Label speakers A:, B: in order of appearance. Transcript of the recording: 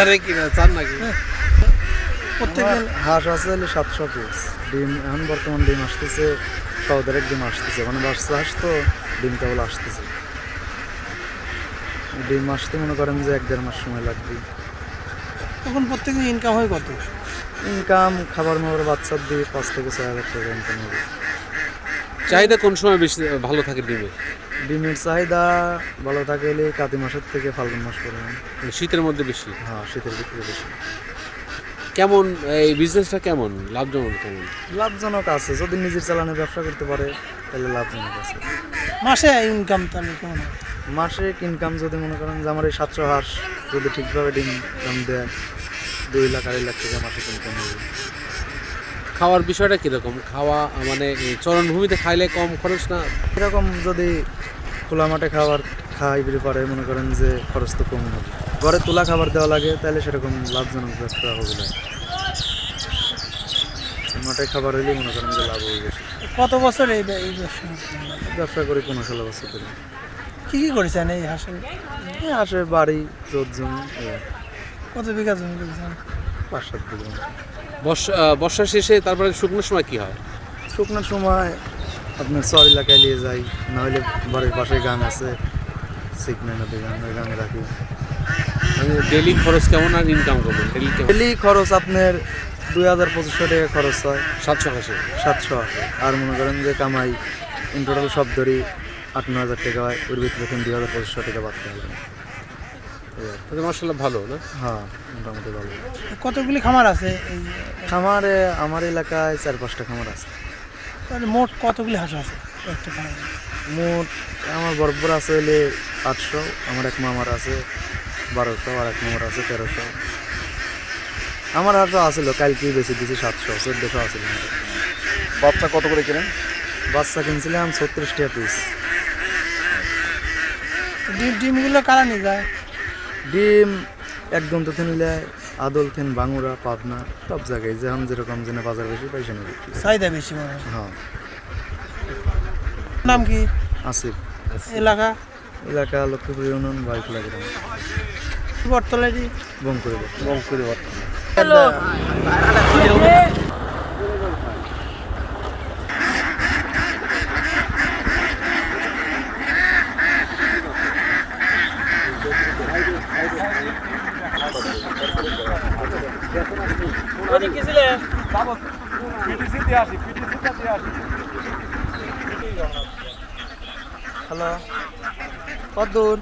A: বাজারে কিনা চান নাকি?
B: প্রত্যেকদিন হাঁস আছে হলে সাতশো পিস ডিম এখন বর্তমান ডিম আসতেছে সৌদারের ডিম আসতেছে। মানে বাচ্চা হাঁস তো ডিম কেবল আসতেছে। ডিম আসতে মনে করেন যে এক দেড় মাস সময় লাগবে।
C: তখন প্রত্যেকদিন ইনকাম হয় কত?
B: ইনকাম খাবার মাবার বাচ্চার দিয়ে পাঁচ থেকে ছয় হাজার টাকা ইনকাম হবে।
A: চাহিদা কোন সময় বেশি ভালো থাকে ডিমের
B: ডিমের চাহিদা ভালো থাকে হলে কাতি মাসের থেকে ফাল্গুন মাস পর্যন্ত
A: মানে শীতের মধ্যে বেশি?
B: হ্যাঁ শীতের ভিতরে বেশি।
A: কেমন এই বিজনেসটা কেমন? লাভজনক কেমন?
B: লাভজনক আছে। যদি নিজের চালানে ব্যবসা করতে পারে তাহলে লাভজনক আছে।
C: মাসে ইনকাম তাহলে কেমন?
B: মাসিক ইনকাম যদি মনে করেন যে আমার এই সাতশো হাঁস যদি ঠিকভাবে ডিম দাম দেয় দুই লাখ আড়াই লাখ টাকা মাসিক ইনকাম হবে।
A: খাওয়ার বিষয়টা কীরকম? খাওয়া মানে চরণভূমিতে খাইলে কম খরচ না?
B: এরকম যদি খোলা মাঠে খাবার খাই পারে মনে করেন যে খরচ তো কম হবে। ঘরে তোলা খাবার দেওয়া লাগে তাহলে সেরকম লাভজনক ব্যবসা হবে না। মাঠে খাবার হলেই মনে করেন যে লাভ হয়ে গেছে।
C: কত বছর এই ব্যবসা?
B: ব্যবসা করি পনেরো ষোলো বছর ধরে।
C: কি কি করেছেন এই হাঁসের?
B: এই আসে বাড়ি রোদ জমি
C: কত বিঘা জমি করেছেন?
B: পাঁচ সাত বিঘা।
A: বর্ষা বর্ষা শেষে তারপরে শুকনোর সময় কি হয়?
B: শুকনোর সময় আপনার চর এলাকায় নিয়ে যাই নাহলে বাড়ির পাশে গান আছে সিকনে নদী গান ওই গানে রাখি।
A: ডেলি খরচ কেমন আর ইনকাম কেমন? ডেলি
B: ডেলি খরচ আপনার দুই হাজার পঁচিশশো টাকা খরচ হয়।
A: সাতশো আশি।
B: সাতশো আসে আর মনে করেন যে কামাই ইন টোটাল সব ধরি আট ন হাজার টাকা হয় ওর ভিতরে এখন দুই হাজার পঁচিশশো টাকা বাড়তে হবে।
A: মার্শাল্লাহ ভালো না?
B: হ্যাঁ মোটামুটি ভালো।
C: কতগুলি খামার আছে
B: খামারে আমার এলাকায় চার পাঁচটা খামার আছে।
C: তাহলে মোট কতগুলি হাঁস আছে? একটা
B: মোট আমার বরবর আছে হলে আটশো আমার এক মামার আছে বারোশো আর এক মামার আছে তেরোশো। আমার হাটও আসছিল কালকেই বেশি দিয়েছি সাতশো চোদ্দোশো আসছিল
D: বাচ্চা কত করে কেনেন?
B: বাচ্চা কিনছিলাম ছত্রিশ টাকা পিস
C: ডিম ডিমগুলো কারা নিয়ে যায়?
B: ডিম একদম তো নিলে আদল থেন বাঙুরা পাবনা সব জায়গায় যেমন যেরকম জেনে বাজার বেশি পয়সা নেবে
C: চাহিদা বেশি মনে হয়?
B: হ্যাঁ।
C: নাম কি?
B: আসিফ।
C: এলাকা?
B: এলাকা লক্ষ্মীপুর ইউনিয়ন বাইক লাগে
C: বটতলাটি
B: বঙ্কুরি
D: বঙ্কুরি
B: হ্যালো কত দূর